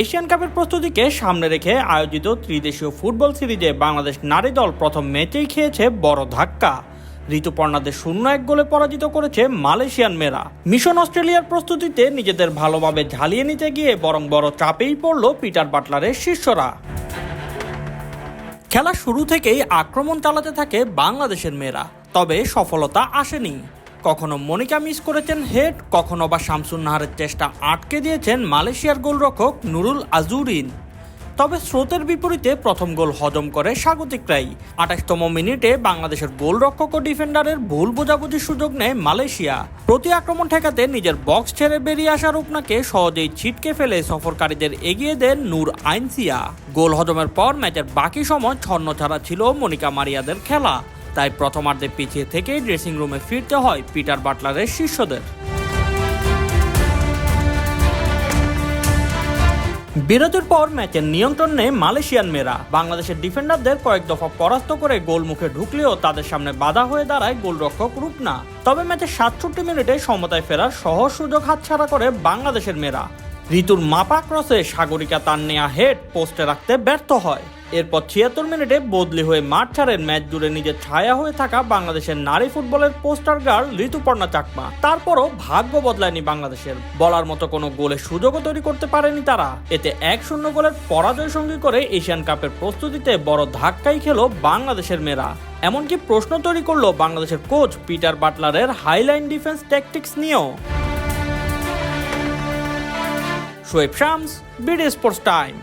Asian কাপের প্রস্তুতিকে সামনে রেখে আয়োজিত ত্রিদেশীয় ফুটবল সিরিজে বাংলাদেশ নারী দল প্রথম ম্যাচেই খেয়েছে বড় ধাক্কা। ঋতুপর্ণাদের শূন্য এক গোলে পরাজিত করেছে মালয়েশিয়ান মেয়েরা। মিশন অস্ট্রেলিয়ার প্রস্তুতিতে নিজেদের ভালোভাবে ঝালিয়ে নিতে গিয়ে বরং বড় চাপেই পড়ল পিটার বাটলারের শিষ্যরা। খেলা শুরু থেকেই আক্রমণ চালাতে থাকে বাংলাদেশের মেয়েরা, তবে সফলতা আসেনি। কখনো মনিকা মিস করেছেন হেড, কখনো বা শামসুন নাহারের চেষ্টা আটকে দিয়েছেন মালয়েশিয়ার গোলরক্ষক নুরুল আজুরিন তবে স্রোতের বিপরীতে প্রথম গোল হজম করে স্বাগতিকরাই আঠাশতম মিনিটে বাংলাদেশের গোলরক্ষক ও ডিফেন্ডারের ভুল বোঝাবুঝির সুযোগ নেয় মালয়েশিয়া। প্রতি আক্রমণ ঠেকাতে নিজের বক্স ছেড়ে বেরিয়ে আসা রূপনাকে সহজেই ছিটকে ফেলে সফরকারীদের এগিয়ে দেন নূর আইনসিয়া। গোল হজমের পর ম্যাচের বাকি সময় ছন্ন ছাড়া ছিল মনিকা মারিয়াদের খেলা। তাই প্রথমার্ধে পিছিয়ে থেকেই ড্রেসিং রুমে ফিরতে হয় পিটার বাটলারের শিষ্যদের। বিরতির পর ম্যাচের নিয়ন্ত্রণ নেয় মালয়েশিয়ান মেয়েরা। বাংলাদেশের ডিফেন্ডারদের কয়েক দফা পরাস্ত করে গোল মুখে ঢুকলেও তাদের সামনে বাধা হয়ে দাঁড়ায় গোলরক্ষক রূপনা। তবে ম্যাচের সাতষট্টি মিনিটে সমতায় ফেরার সহজ সুযোগ হাতছাড়া করে বাংলাদেশের মেয়েরা। ঋতুর মাপা ক্রসে সাগরিকা তার নেয়া হেড পোস্টে রাখতে ব্যর্থ হয়। এরপর ছিয়াত্তর মিনিটে বদলি হয়ে মাঠ ছাড়েন ম্যাচ জুড়ে নিজের ছায়া হয়ে থাকা বাংলাদেশের নারী ফুটবলের পোস্টার গার্ল ঋতুপর্ণা চাকমা। তারপরও ভাগ্য বদলায়নি বাংলাদেশের। বলার মতো কোনো গোলের সুযোগও তৈরি করতে পারেনি তারা। এতে এক শূন্য গোলের পরাজয় সঙ্গী করে এশিয়ান কাপের প্রস্তুতিতে বড় ধাক্কাই খেল বাংলাদেশের মেয়েরা। এমনকি প্রশ্ন তৈরি করল বাংলাদেশের কোচ পিটার বাটলারের হাইলাইন ডিফেন্স ট্যাকটিক্স নিয়েও। Shoaib Shams, BD sports time.